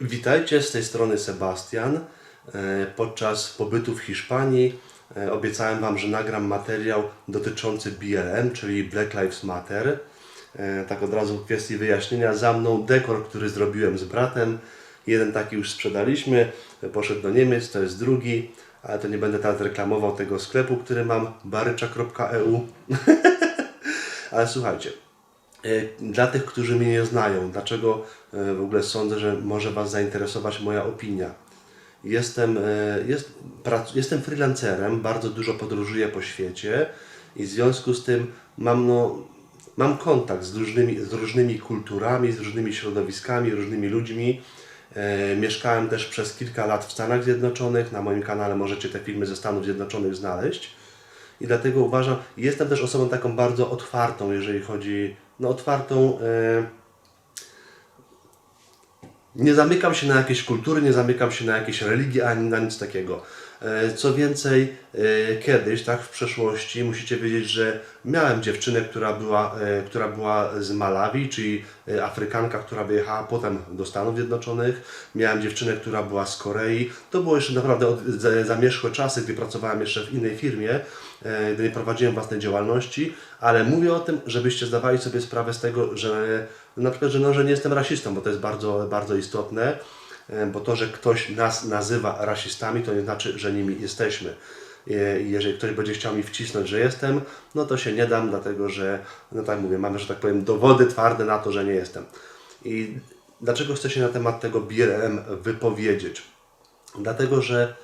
Witajcie, z tej strony Sebastian. E, Podczas pobytu w Hiszpanii e, obiecałem Wam, że nagram materiał dotyczący BLM, czyli Black Lives Matter. E, Tak od razu w kwestii wyjaśnienia, za mną dekor, który zrobiłem z bratem. Jeden taki już sprzedaliśmy, poszedł do Niemiec, to jest drugi, ale to nie będę teraz reklamował tego sklepu, który mam, barycza.eu. ale słuchajcie, Dla tych, którzy mnie nie znają, dlaczego e, w ogóle sądzę, że może Was zainteresować moja opinia. Jestem, e, jest, prac, jestem freelancerem, bardzo dużo podróżuję po świecie i w związku z tym mam, no, mam kontakt z różnymi, z różnymi kulturami, z różnymi środowiskami, różnymi ludźmi. E, mieszkałem też przez kilka lat w Stanach Zjednoczonych. Na moim kanale możecie te filmy ze Stanów Zjednoczonych znaleźć. I dlatego uważam, jestem też osobą taką bardzo otwartą, jeżeli chodzi, no otwartą, e, nie zamykam się na jakieś kultury, nie zamykam się na jakieś religie, ani na nic takiego. E, Co więcej, e, kiedyś, tak, w przeszłości, musicie wiedzieć, że miałem dziewczynę, która była, która była z Malawi, czyli Afrykanka, która wyjechała potem do Stanów Zjednoczonych. Miałem dziewczynę, która była z Korei. To było jeszcze naprawdę zamierzchłe czasy, gdy pracowałem jeszcze w innej firmie, gdy nie prowadziłem własnej działalności, ale mówię o tym, żebyście zdawali sobie sprawę z tego, że na przykład, że, no, że nie jestem rasistą, bo to jest bardzo, bardzo istotne. E, bo to, że ktoś nas nazywa rasistami, to nie znaczy, że nimi jesteśmy. E, Jeżeli ktoś będzie chciał mi wcisnąć, że jestem, no to się nie dam, dlatego że, no tak mówię, mamy, że tak powiem, dowody twarde na to, że nie jestem. I dlaczego chcę się na temat tego BLM wypowiedzieć? Dlatego, że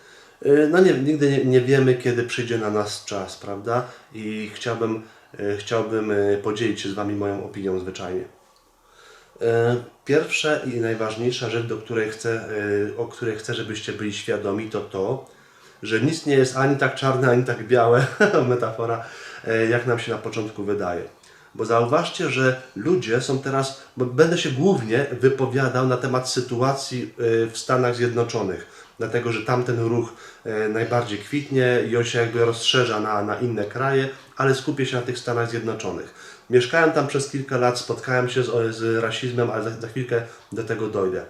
no nie, nigdy nie, nie wiemy, kiedy przyjdzie na nas czas, prawda? I chciałbym, y, chciałbym y, podzielić się z Wami moją opinią zwyczajnie. Pierwsza i najważniejsza rzecz, do której chcę, o której chcę, żebyście byli świadomi, to to, że nic nie jest ani tak czarne, ani tak białe, metafora, jak nam się na początku wydaje. Bo zauważcie, że ludzie są teraz, bo będę się głównie wypowiadał na temat sytuacji w Stanach Zjednoczonych, dlatego że tamten ruch e, najbardziej kwitnie i on się jakby rozszerza na, na inne kraje, ale skupię się na tych Stanach Zjednoczonych. Mieszkałem tam przez kilka lat, spotkałem się z, z rasizmem, ale za, za chwilkę do tego dojdę.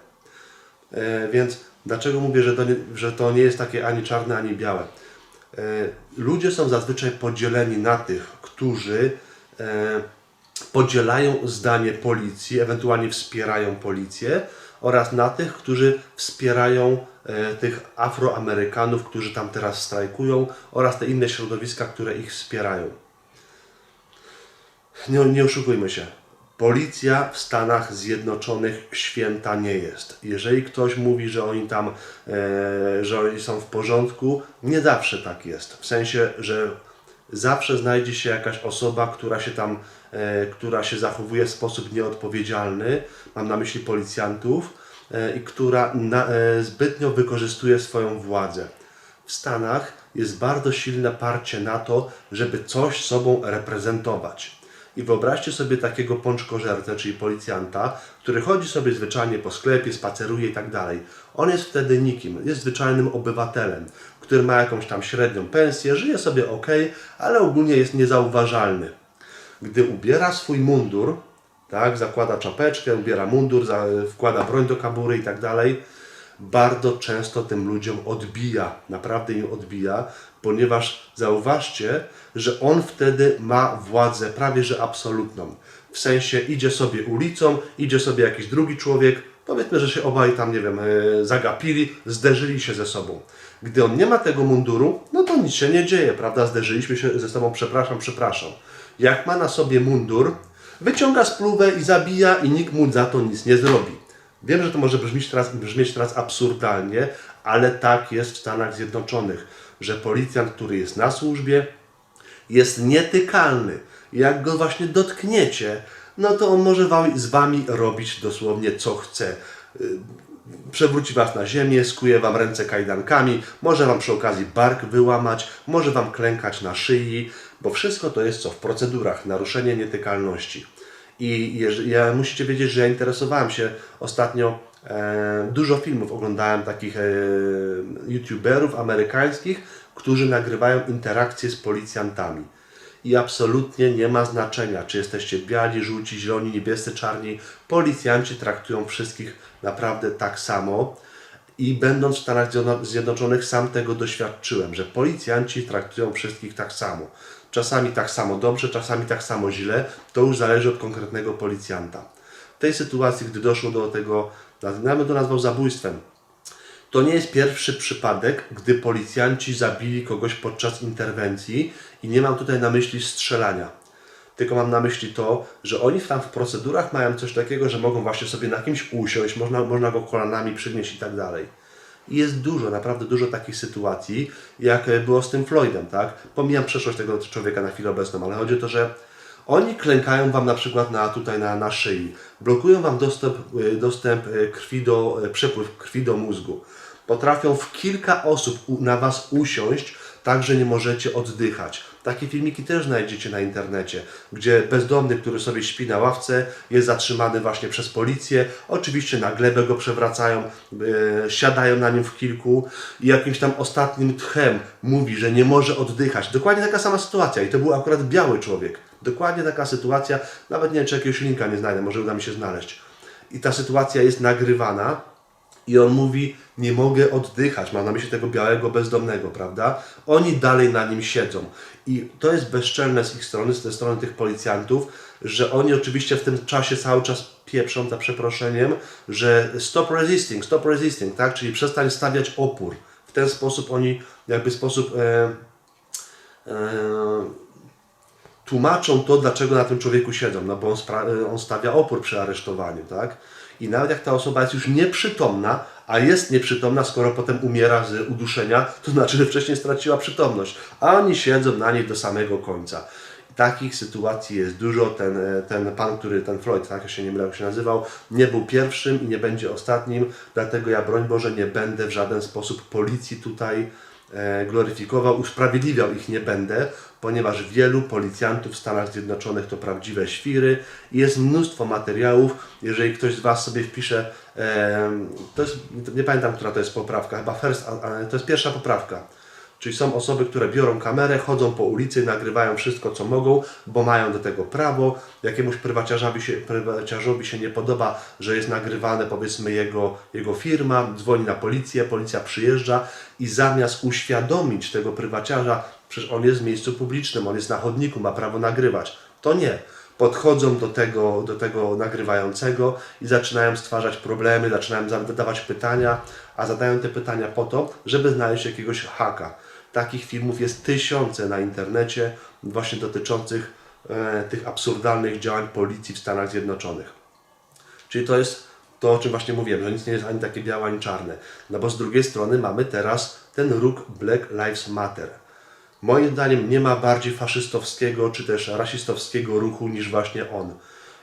E, więc dlaczego mówię, że to, nie, że to nie jest takie ani czarne, ani białe? E, ludzie są zazwyczaj podzieleni na tych, którzy podzielają zdanie policji, ewentualnie wspierają policję, oraz na tych, którzy wspierają e, tych Afroamerykanów, którzy tam teraz strajkują, oraz te inne środowiska, które ich wspierają. Nie, nie oszukujmy się. Policja w Stanach Zjednoczonych święta nie jest. Jeżeli ktoś mówi, że oni tam, e, że oni są w porządku, nie zawsze tak jest. W sensie, że zawsze znajdzie się jakaś osoba, która się tam, która się zachowuje w sposób nieodpowiedzialny, mam na myśli policjantów, e, i która na, e, zbytnio wykorzystuje swoją władzę. W Stanach jest bardzo silne parcie na to, żeby coś sobą reprezentować. I wyobraźcie sobie takiego pączkożercę, czyli policjanta, który chodzi sobie zwyczajnie po sklepie, spaceruje i tak dalej. On jest wtedy nikim, jest zwyczajnym obywatelem, który ma jakąś tam średnią pensję, żyje sobie ok, ale ogólnie jest niezauważalny. Gdy ubiera swój mundur, tak, zakłada czapeczkę, ubiera mundur, wkłada broń do kabury i tak dalej, bardzo często tym ludziom odbija, naprawdę im odbija, ponieważ zauważcie, że on wtedy ma władzę prawie że absolutną. W sensie idzie sobie ulicą, idzie sobie jakiś drugi człowiek, powiedzmy, że się obaj tam, nie wiem, e, zagapili, zderzyli się ze sobą. Gdy on nie ma tego munduru, no to nic się nie dzieje, prawda? Zderzyliśmy się ze sobą, przepraszam, przepraszam. Jak ma na sobie mundur, wyciąga spluwę i zabija i nikt mu za to nic nie zrobi. Wiem, że to może brzmieć teraz, brzmieć teraz absurdalnie, ale tak jest w Stanach Zjednoczonych, że policjant, który jest na służbie, jest nietykalny. Jak go właśnie dotkniecie, no to on może z wami robić dosłownie co chce. Y, Przewróci was na ziemię, skuje wam ręce kajdankami, może wam przy okazji bark wyłamać, może wam klękać na szyi, bo wszystko to jest co w procedurach, naruszenie nietykalności. I ja musicie wiedzieć, że ja interesowałem się ostatnio, e, dużo filmów oglądałem takich e, youtuberów amerykańskich, którzy nagrywają interakcje z policjantami. i absolutnie nie ma znaczenia, czy jesteście biali, żółci, zieloni, niebiescy, czarni. Policjanci traktują wszystkich naprawdę tak samo. I będąc w Stanach Zjedno- Zjednoczonych, sam tego doświadczyłem, że policjanci traktują wszystkich tak samo. Czasami tak samo dobrze, czasami tak samo źle. To już zależy od konkretnego policjanta. W tej sytuacji, gdy doszło do tego, ja bym to nazwał zabójstwem, to nie jest pierwszy przypadek, gdy policjanci zabili kogoś podczas interwencji i nie mam tutaj na myśli strzelania. Tylko mam na myśli to, że oni tam w procedurach mają coś takiego, że mogą właśnie sobie na kimś usiąść, można, można go kolanami przygnieść i tak dalej. Jest dużo, naprawdę dużo takich sytuacji, jak e, było z tym Floydem, tak? Pomijam przeszłość tego człowieka na chwilę obecną, ale chodzi o to, że oni klękają Wam na przykład na, tutaj na, na szyi, blokują Wam dostęp, y, dostęp y, krwi do, przepływ krwi do mózgu. Potrafią w kilka osób na Was usiąść, tak że nie możecie oddychać. Takie filmiki też znajdziecie na internecie, gdzie bezdomny, który sobie śpi na ławce, jest zatrzymany właśnie przez policję. Oczywiście na glebę go przewracają, e, siadają na nim w kilku i jakimś tam ostatnim tchem mówi, że nie może oddychać. Dokładnie taka sama sytuacja i to był akurat biały człowiek. Dokładnie taka sytuacja, nawet nie wiem, czy jakiegoś linka nie znajdę, może uda mi się znaleźć. I ta sytuacja jest nagrywana i on mówi, nie mogę oddychać, mam na myśli tego białego bezdomnego, prawda? Oni dalej na nim siedzą. I to jest bezczelne z ich strony, z tej strony tych policjantów, że oni oczywiście w tym czasie cały czas pieprzą, za przeproszeniem, że stop resisting, stop resisting, tak? Czyli przestań stawiać opór. W ten sposób oni, jakby sposób... E, e, tłumaczą to, dlaczego na tym człowieku siedzą, no bo on, spra- on stawia opór przy aresztowaniu, tak? I nawet jak ta osoba jest już nieprzytomna, a jest nieprzytomna, skoro potem umiera z uduszenia, to znaczy, że wcześniej straciła przytomność, a oni siedzą na niej do samego końca. Takich sytuacji jest dużo. Ten, e, ten pan, który, ten Floyd, tak się nie mylę, się nazywał, nie był pierwszym i nie będzie ostatnim, dlatego ja, broń Boże, nie będę w żaden sposób policji tutaj e, gloryfikował, usprawiedliwiał ich nie będę, ponieważ wielu policjantów w Stanach Zjednoczonych to prawdziwe świry i jest mnóstwo materiałów. Jeżeli ktoś z Was sobie wpisze, e, to jest, nie pamiętam, która to jest poprawka, chyba first, to jest pierwsza poprawka. Czyli są osoby, które biorą kamerę, chodzą po ulicy, nagrywają wszystko, co mogą, bo mają do tego prawo. Jakiemuś prywaciarzowi się, prywaciarzowi się nie podoba, że jest nagrywane, powiedzmy, jego, jego firma, dzwoni na policję, policja przyjeżdża i zamiast uświadomić tego prywaciarza, przecież on jest w miejscu publicznym, on jest na chodniku, ma prawo nagrywać. To nie. Podchodzą do tego, do tego nagrywającego i zaczynają stwarzać problemy, zaczynają zadawać pytania, a zadają te pytania po to, żeby znaleźć jakiegoś haka. Takich filmów jest tysiące na internecie, właśnie dotyczących e, tych absurdalnych działań policji w Stanach Zjednoczonych. Czyli to jest to, o czym właśnie mówiłem, że nic nie jest ani takie białe, ani czarne. No bo z drugiej strony mamy teraz ten ruch Black Lives Matter. Moim zdaniem nie ma bardziej faszystowskiego czy też rasistowskiego ruchu niż właśnie on.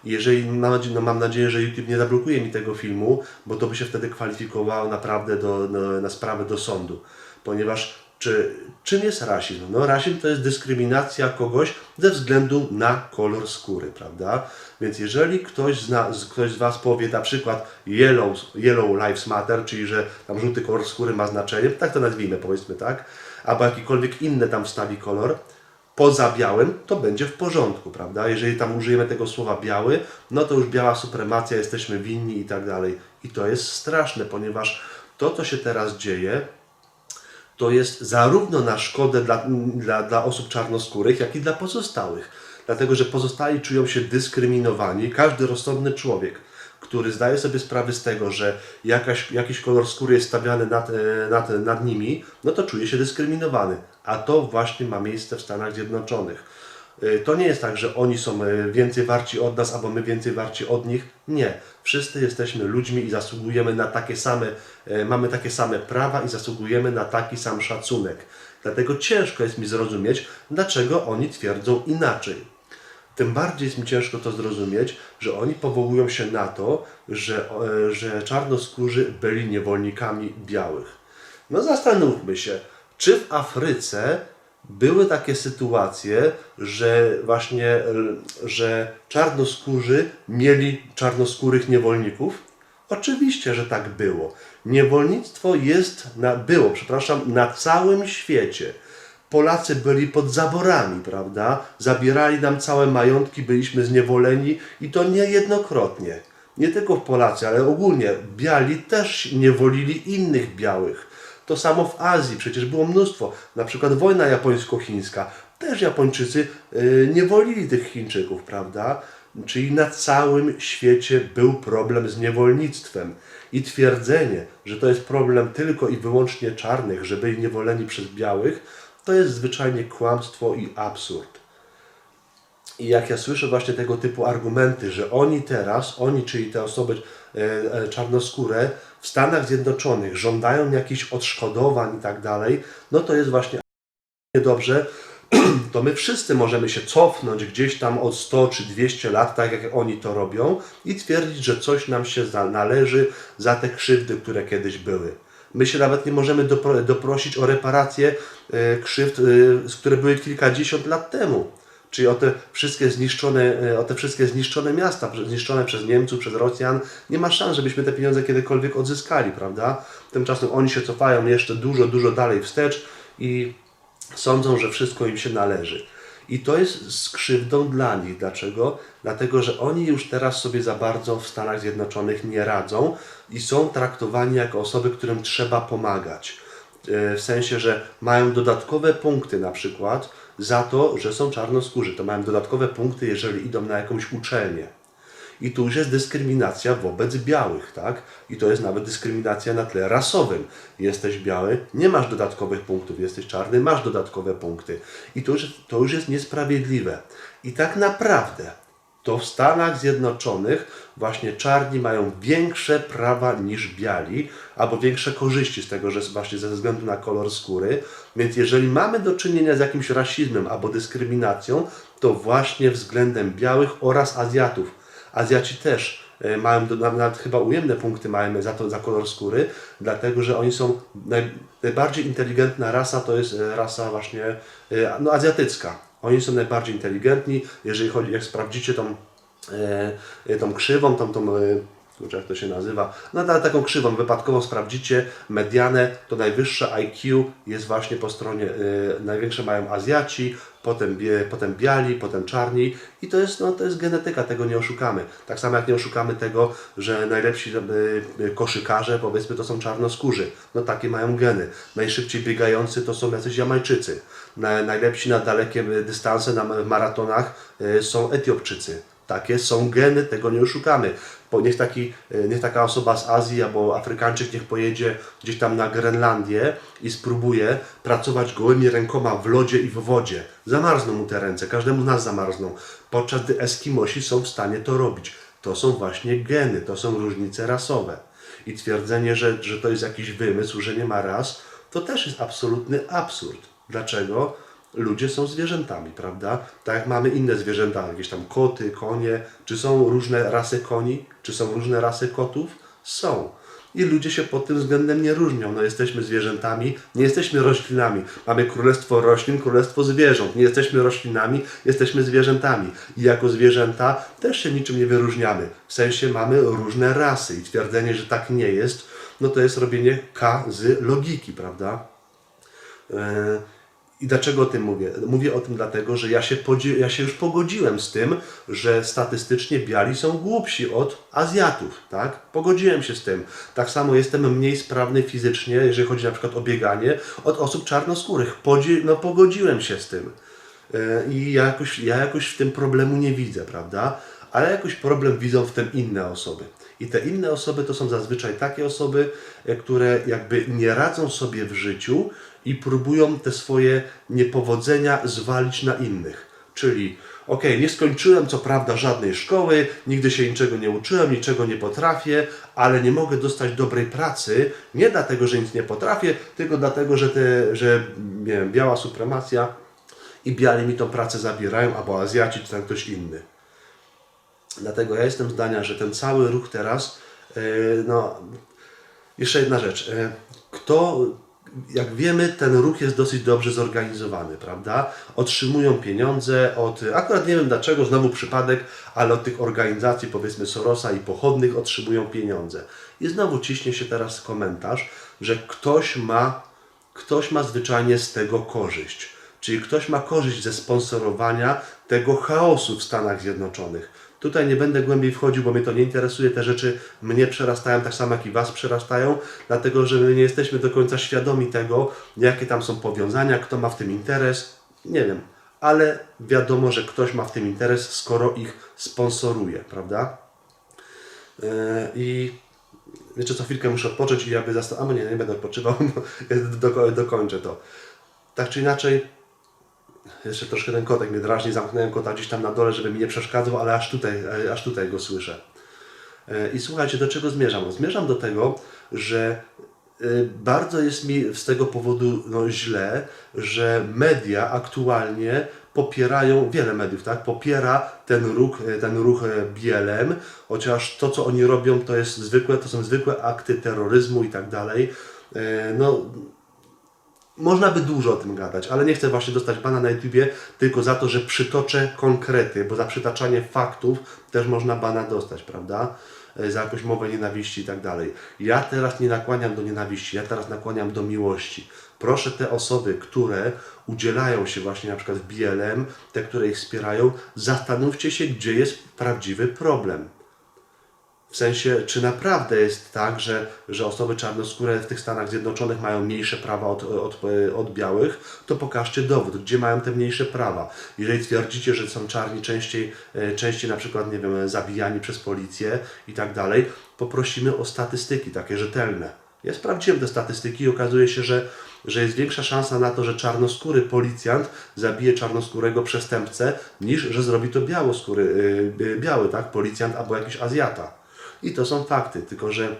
Jeżeli no mam nadzieję, że YouTube nie zablokuje mi tego filmu, bo to by się wtedy kwalifikowało naprawdę do, na, na sprawę do sądu. Ponieważ czy, czym jest rasizm? No rasizm to jest dyskryminacja kogoś ze względu na kolor skóry, prawda? Więc jeżeli ktoś, z- ktoś z Was powie na przykład yellow, yellow lives matter, czyli że tam żółty kolor skóry ma znaczenie, tak to nazwijmy powiedzmy, tak? Albo jakikolwiek inny tam wstawi kolor, poza białym, to będzie w porządku, prawda? Jeżeli tam użyjemy tego słowa biały, no to już biała supremacja, jesteśmy winni i tak dalej. I to jest straszne, ponieważ to, co się teraz dzieje, to jest zarówno na szkodę dla, dla, dla osób czarnoskórych, jak i dla pozostałych. Dlatego, że pozostali czują się dyskryminowani. Każdy rozsądny człowiek, który zdaje sobie sprawę z tego, że jakaś, jakiś kolor skóry jest stawiany nad, e, nad, nad nimi, no to czuje się dyskryminowany. A to właśnie ma miejsce w Stanach Zjednoczonych. Y, To nie jest tak, że oni są y, więcej warci od nas, albo my więcej warci od nich. Nie. Wszyscy jesteśmy ludźmi i zasługujemy na takie same, mamy takie same prawa i zasługujemy na taki sam szacunek. Dlatego ciężko jest mi zrozumieć, dlaczego oni twierdzą inaczej. Tym bardziej jest mi ciężko to zrozumieć, że oni powołują się na to, że, e, że czarnoskórzy byli niewolnikami białych. No zastanówmy się, czy w Afryce były takie sytuacje, że właśnie, że czarnoskórzy mieli czarnoskórych niewolników? Oczywiście, że tak było. Niewolnictwo jest, na, było, przepraszam, na całym świecie. Polacy byli pod zaborami, prawda? Zabierali nam całe majątki, byliśmy zniewoleni i to niejednokrotnie. Nie tylko Polacy, ale ogólnie biali też niewolili innych białych. To samo w Azji, przecież było mnóstwo. Na przykład wojna japońsko-chińska. Też Japończycy y, niewolili tych Chińczyków, prawda? Czyli na całym świecie był problem z niewolnictwem. I twierdzenie, że to jest problem tylko i wyłącznie czarnych, że byli niewoleni przez białych, to jest zwyczajnie kłamstwo i absurd. I jak ja słyszę właśnie tego typu argumenty, że oni teraz, oni, czyli te osoby e, e, czarnoskóre w Stanach Zjednoczonych żądają jakichś odszkodowań i tak dalej, no to jest właśnie niedobrze, to my wszyscy możemy się cofnąć gdzieś tam od 100 czy 200 lat, tak jak oni to robią, i twierdzić, że coś nam się należy za te krzywdy, które kiedyś były. My się nawet nie możemy dopro, doprosić o reparację e, krzywd, e, które były kilkadziesiąt lat temu. Czyli o te wszystkie zniszczone, e, o te wszystkie zniszczone miasta, zniszczone przez Niemców, przez Rosjan, nie ma szans, żebyśmy te pieniądze kiedykolwiek odzyskali, prawda? Tymczasem oni się cofają jeszcze dużo, dużo dalej wstecz i sądzą, że wszystko im się należy. I to jest z krzywdą dla nich. Dlaczego? Dlatego, że oni już teraz sobie za bardzo w Stanach Zjednoczonych nie radzą i są traktowani jako osoby, którym trzeba pomagać. E, W sensie, że mają dodatkowe punkty na przykład za to, że są czarnoskórzy. To mają dodatkowe punkty, jeżeli idą na jakąś uczelnię. I tu już jest dyskryminacja wobec białych, tak? I to jest nawet dyskryminacja na tle rasowym. Jesteś biały, nie masz dodatkowych punktów, jesteś czarny, masz dodatkowe punkty. I to już, to już jest niesprawiedliwe. I tak naprawdę to w Stanach Zjednoczonych właśnie czarni mają większe prawa niż biali, albo większe korzyści z tego, że właśnie ze względu na kolor skóry. Więc jeżeli mamy do czynienia z jakimś rasizmem albo dyskryminacją, to właśnie względem białych oraz Azjatów. Azjaci też e, mają nawet chyba ujemne punkty mają za to za kolor skóry, dlatego że oni są naj, najbardziej inteligentna rasa to jest e, rasa właśnie e, no, azjatycka. Oni są najbardziej inteligentni, jeżeli chodzi, jak sprawdzicie tą, tą krzywą, tą, tą kurczę, jak to się nazywa, no ale taką krzywą, wypadkowo sprawdzicie medianę, to najwyższe IQ jest właśnie po stronie, e, największe mają Azjaci, potem, bie, potem biali, potem czarni i to jest, no, to jest genetyka, tego nie oszukamy. Tak samo jak nie oszukamy tego, że najlepsi e, e, koszykarze powiedzmy to są czarnoskórzy, no takie mają geny. Najszybciej biegający to są jacyś Jamajczycy. Na, najlepsi na dalekie e, dystanse na maratonach są Etiopczycy. Takie są geny, tego nie oszukamy. Niech, taki, e, niech taka osoba z Azji albo Afrykańczyk niech pojedzie gdzieś tam na Grenlandię i spróbuje pracować gołymi rękoma w lodzie i w wodzie. Zamarzną mu te ręce, każdemu z nas zamarzną. Podczas gdy Eskimosi są w stanie to robić. To są właśnie geny, to są różnice rasowe. I twierdzenie, że, że to jest jakiś wymysł, że nie ma ras, to też jest absolutny absurd. Dlaczego? Ludzie są zwierzętami, prawda? Tak jak mamy inne zwierzęta, jakieś tam koty, konie. Czy są różne rasy koni? Czy są różne rasy kotów? Są. I ludzie się pod tym względem nie różnią. No jesteśmy zwierzętami, nie jesteśmy roślinami. Mamy królestwo roślin, królestwo zwierząt. Nie jesteśmy roślinami, jesteśmy zwierzętami. I jako zwierzęta też się niczym nie wyróżniamy. W sensie mamy różne rasy. I twierdzenie, że tak nie jest, no to jest robienie K z logiki, prawda? E, I dlaczego o tym mówię? Mówię o tym dlatego, że ja się, ja się już pogodziłem z tym, że statystycznie biali są głupsi od Azjatów, tak? Pogodziłem się z tym. Tak samo jestem mniej sprawny fizycznie, jeżeli chodzi na przykład o bieganie, od osób czarnoskórych. Podzi- no, pogodziłem się z tym. E, I ja jakoś, ja jakoś w tym problemu nie widzę, prawda? Ale jakoś problem widzą w tym inne osoby. I te inne osoby to są zazwyczaj takie osoby, e, które jakby nie radzą sobie w życiu i próbują te swoje niepowodzenia zwalić na innych. Czyli, okej, nie skończyłem co prawda żadnej szkoły, nigdy się niczego nie uczyłem, niczego nie potrafię, ale nie mogę dostać dobrej pracy, nie dlatego, że nic nie potrafię, tylko dlatego, że, te, że nie wiem, biała supremacja i biali mi tą pracę zabierają, albo Azjaci, czy tam ktoś inny. Dlatego ja jestem zdania, że ten cały ruch teraz, yy, no, jeszcze jedna rzecz. yy, Kto, jak wiemy, ten ruch jest dosyć dobrze zorganizowany, prawda? Otrzymują pieniądze od, akurat nie wiem dlaczego, znowu przypadek, ale od tych organizacji, powiedzmy Sorosa i pochodnych otrzymują pieniądze. I znowu ciśnie się teraz komentarz, że ktoś ma, ktoś ma zwyczajnie z tego korzyść. Czyli ktoś ma korzyść ze sponsorowania tego chaosu w Stanach Zjednoczonych. Tutaj nie będę głębiej wchodził, bo mnie to nie interesuje. Te rzeczy mnie przerastają tak samo jak i Was przerastają, dlatego że my nie jesteśmy do końca świadomi tego, jakie tam są powiązania, kto ma w tym interes. Nie wiem, ale wiadomo, że ktoś ma w tym interes, skoro ich sponsoruje, prawda? Yy, I wiecie co, chwilkę muszę odpocząć i aby zastanowić, a nie, nie będę odpoczywał, do, dokończę to. Tak czy inaczej, jeszcze troszkę ten kotek mnie drażni, zamknąłem kota gdzieś tam na dole, żeby mi nie przeszkadzał, ale aż tutaj, e, aż tutaj go słyszę. E, I słuchajcie, do czego zmierzam? Zmierzam do tego, że e, bardzo jest mi z tego powodu no, źle, że media aktualnie popierają, wiele mediów, tak, popiera ten ruch, ten ruch BLM, chociaż to, co oni robią, to jest zwykłe, to są zwykłe akty terroryzmu i tak dalej. No, można by dużo o tym gadać, ale nie chcę właśnie dostać bana na YouTubie tylko za to, że przytoczę konkrety, bo za przytaczanie faktów też można bana dostać, prawda? E, Za jakąś mowę nienawiści i tak dalej. Ja teraz nie nakłaniam do nienawiści, ja teraz nakłaniam do miłości. Proszę te osoby, które udzielają się właśnie na przykład w BLM, te, które ich wspierają, zastanówcie się, gdzie jest prawdziwy problem. W sensie, czy naprawdę jest tak, że, że osoby czarnoskóre w tych Stanach Zjednoczonych mają mniejsze prawa od, od, od białych, to pokażcie dowód, gdzie mają te mniejsze prawa. Jeżeli twierdzicie, że są czarni częściej, e, częściej na przykład, nie wiem, zabijani przez policję i tak dalej, poprosimy o statystyki takie rzetelne. Ja sprawdziłem te statystyki i okazuje się, że, że jest większa szansa na to, że czarnoskóry policjant zabije czarnoskórego przestępcę, niż że zrobi to białoskóry, yy, biały, tak, policjant albo jakiś Azjata. I to są fakty, tylko że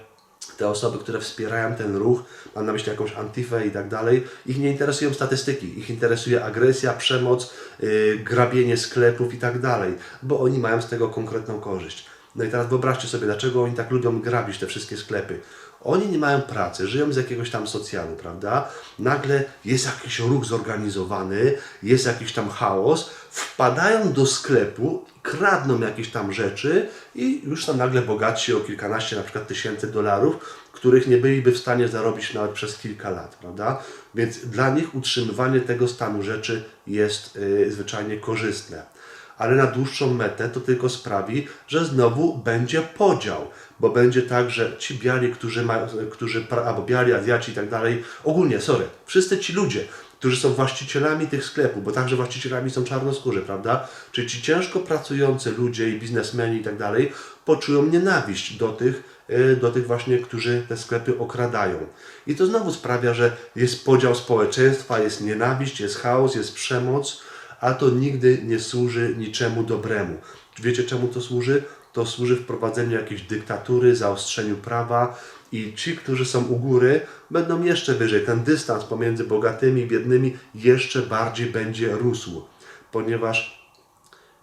te osoby, które wspierają ten ruch, mam na myśli jakąś antifę i tak dalej, ich nie interesują statystyki, ich interesuje agresja, przemoc, yy, grabienie sklepów i tak dalej, bo oni mają z tego konkretną korzyść. No i teraz wyobraźcie sobie, dlaczego oni tak lubią grabić te wszystkie sklepy. Oni nie mają pracy, żyją z jakiegoś tam socjalu, prawda? Nagle jest jakiś ruch zorganizowany, jest jakiś tam chaos, wpadają do sklepu, kradną jakieś tam rzeczy i już są nagle bogatsi o kilkanaście na przykład tysięcy dolarów, których nie byliby w stanie zarobić nawet przez kilka lat, prawda? Więc dla nich utrzymywanie tego stanu rzeczy jest yy, zwyczajnie korzystne ale na dłuższą metę to tylko sprawi, że znowu będzie podział, bo będzie tak, że ci biali, którzy mają, którzy, albo biali, Azjaci i tak dalej, ogólnie, sorry, wszyscy ci ludzie, którzy są właścicielami tych sklepów, bo także właścicielami są czarnoskórzy, prawda? Czyli ci ciężko pracujący ludzie i biznesmeni i tak dalej poczują nienawiść do tych, y, do tych właśnie, którzy te sklepy okradają. I to znowu sprawia, że jest podział społeczeństwa, jest nienawiść, jest chaos, jest przemoc, a to nigdy nie służy niczemu dobremu. Wiecie czemu to służy? To służy wprowadzeniu jakiejś dyktatury, zaostrzeniu prawa i ci, którzy są u góry, będą jeszcze wyżej. Ten dystans pomiędzy bogatymi i biednymi jeszcze bardziej będzie rósł, ponieważ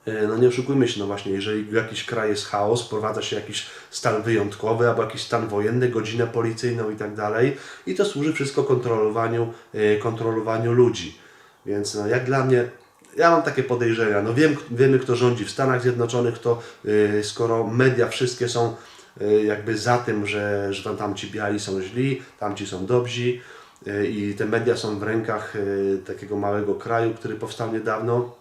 E, no nie oszukujmy się, no właśnie, jeżeli w jakiś kraj jest chaos, wprowadza się jakiś stan wyjątkowy albo jakiś stan wojenny, godzinę policyjną i tak dalej i to służy wszystko kontrolowaniu, e, kontrolowaniu ludzi. Więc no, jak dla mnie, ja mam takie podejrzenia, no wiem, wiemy kto rządzi w Stanach Zjednoczonych, to e, skoro media wszystkie są e, jakby za tym, że, że tam, tamci biali są źli, tamci są dobrzy e, i te media są w rękach e, takiego małego kraju, który powstał niedawno,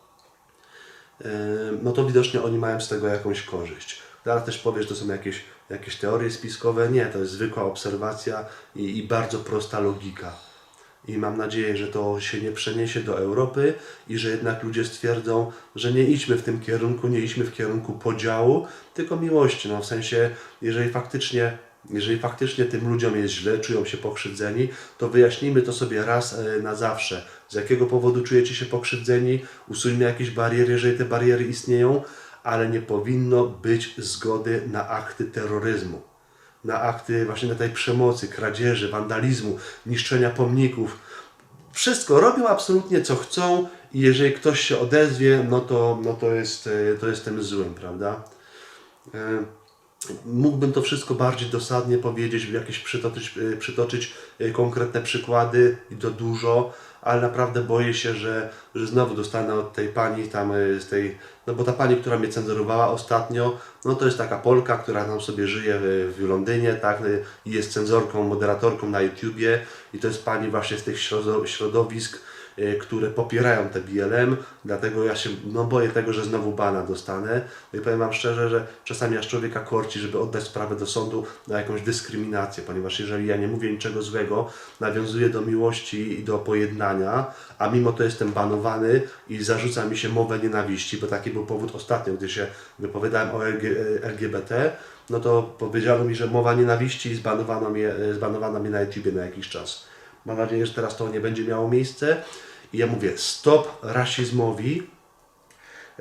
no to widocznie oni mają z tego jakąś korzyść. Zaraz też powiesz, że to są jakieś, jakieś teorie spiskowe. Nie, to jest zwykła obserwacja i, i bardzo prosta logika. I mam nadzieję, że to się nie przeniesie do Europy i że jednak ludzie stwierdzą, że nie idźmy w tym kierunku, nie idźmy w kierunku podziału, tylko miłości. No w sensie, jeżeli faktycznie jeżeli faktycznie tym ludziom jest źle, czują się pokrzywdzeni, to wyjaśnijmy to sobie raz e, na zawsze. Z jakiego powodu czujecie się pokrzywdzeni? Usuńmy jakieś bariery, jeżeli te bariery istnieją, ale nie powinno być zgody na akty terroryzmu. Na akty właśnie na tej przemocy, kradzieży, wandalizmu, niszczenia pomników. Wszystko robią absolutnie co chcą i jeżeli ktoś się odezwie, no to, no to, jest, e, to jest tym złym, prawda? E, Mógłbym to wszystko bardziej dosadnie powiedzieć, jakieś przytoczyć, y, przytoczyć y, konkretne przykłady i to dużo, ale naprawdę boję się, że, że znowu dostanę od tej pani tam y, z tej, no bo ta pani, która mnie cenzurowała ostatnio, no to jest taka Polka, która tam sobie żyje w, w Londynie, tak, i jest cenzorką, moderatorką na YouTubie i to jest pani właśnie z tych środo- środowisk, które popierają te BLM, dlatego ja się no, boję tego, że znowu bana dostanę. I powiem Wam szczerze, że czasami aż człowieka korci, żeby oddać sprawę do sądu na jakąś dyskryminację, ponieważ jeżeli ja nie mówię niczego złego, nawiązuję do miłości i do pojednania, a mimo to jestem banowany i zarzuca mi się mowę nienawiści, bo taki był powód ostatnio, gdy się wypowiadałem o LG, LGBT, no to powiedziano mi, że mowa nienawiści i zbanowano mnie, zbanowano mnie na YouTubie na jakiś czas. Mam nadzieję, że teraz to nie będzie miało miejsce. I ja mówię stop rasizmowi,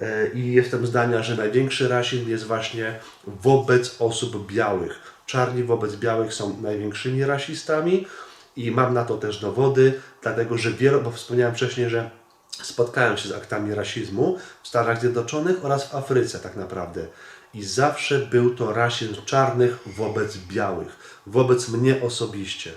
E, I jestem zdania, że największy rasizm jest właśnie wobec osób białych. Czarni wobec białych są największymi rasistami i mam na to też dowody, dlatego że wiele, bo wspomniałem wcześniej, że spotkałem się z aktami rasizmu w Stanach Zjednoczonych oraz w Afryce tak naprawdę. I zawsze był to rasizm czarnych wobec białych, wobec mnie osobiście.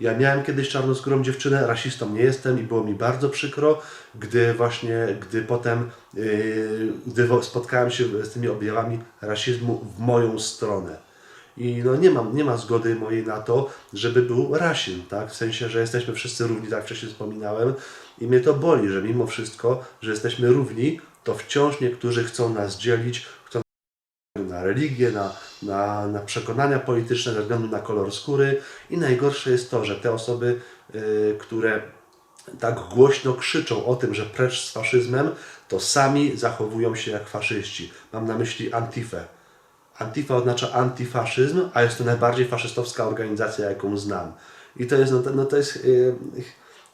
Ja miałem kiedyś czarnoskórą dziewczynę, rasistą nie jestem i było mi bardzo przykro, gdy właśnie, gdy potem, yy, gdy spotkałem się z tymi objawami rasizmu w moją stronę. I no nie, mam, nie ma zgody mojej na to, żeby był rasizm, tak? W sensie, że jesteśmy wszyscy równi, tak wcześniej wspominałem. I mnie to boli, że mimo wszystko, że jesteśmy równi, to wciąż niektórzy chcą nas dzielić, chcą na religię, na, na, na przekonania polityczne ze względu na kolor skóry. I najgorsze jest to, że te osoby, y, które tak głośno krzyczą o tym, że precz z faszyzmem, to sami zachowują się jak faszyści. Mam na myśli Antifę. Antifa oznacza antyfaszyzm, a jest to najbardziej faszystowska organizacja, jaką znam. I to jest, no, to, no, to jest yy,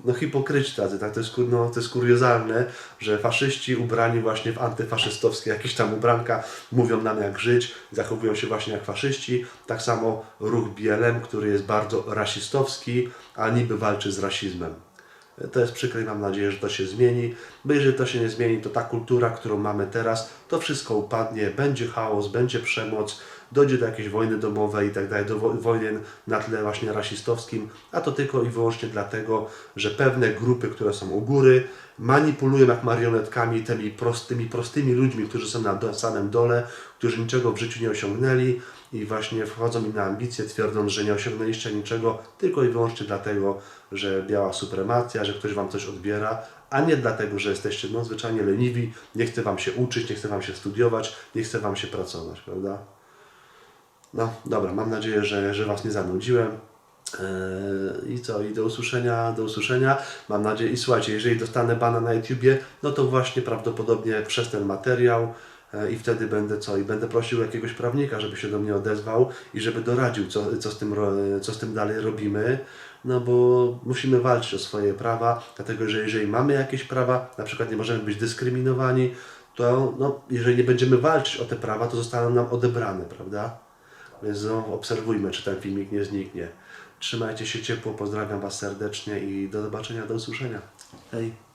no, hipokryci tacy, tak? To jest, no, to jest kuriozalne, że faszyści ubrani właśnie w antyfaszystowskie jakieś tam ubranka mówią nam jak żyć, zachowują się właśnie jak faszyści. Tak samo ruch BLM, który jest bardzo rasistowski, a niby walczy z rasizmem. To jest przykre i mam nadzieję, że to się zmieni, bo jeżeli to się nie zmieni, to ta kultura, którą mamy teraz, to wszystko upadnie, będzie chaos, będzie przemoc, dojdzie do jakiejś wojny domowej i tak dalej, do wo- wojny na tle właśnie rasistowskim, a to tylko i wyłącznie dlatego, że pewne grupy, które są u góry, manipulują jak marionetkami tymi prostymi, prostymi ludźmi, którzy są na samym dole, którzy niczego w życiu nie osiągnęli i właśnie wchodzą im na ambicje, twierdząc, że nie osiągnęliście niczego tylko i wyłącznie dlatego, że biała supremacja, że ktoś wam coś odbiera, a nie dlatego, że jesteście no, zwyczajnie leniwi, nie chce wam się uczyć, nie chce wam się studiować, nie chce wam się pracować, prawda? No, dobra, mam nadzieję, że, że Was nie zanudziłem. Eee, I co? I do usłyszenia, do usłyszenia. Mam nadzieję, i słuchajcie, jeżeli dostanę bana na YouTubie, no to właśnie prawdopodobnie przez ten materiał e, i wtedy będę co? I będę prosił jakiegoś prawnika, żeby się do mnie odezwał i żeby doradził, co, co, z, tym, co z tym dalej robimy. No bo musimy walczyć o swoje prawa, dlatego że jeżeli mamy jakieś prawa, na przykład nie możemy być dyskryminowani, to no, jeżeli nie będziemy walczyć o te prawa, to zostaną nam odebrane, prawda? Więc no, obserwujmy, czy ten filmik nie zniknie. Trzymajcie się ciepło, pozdrawiam Was serdecznie i do zobaczenia, do usłyszenia. Hej!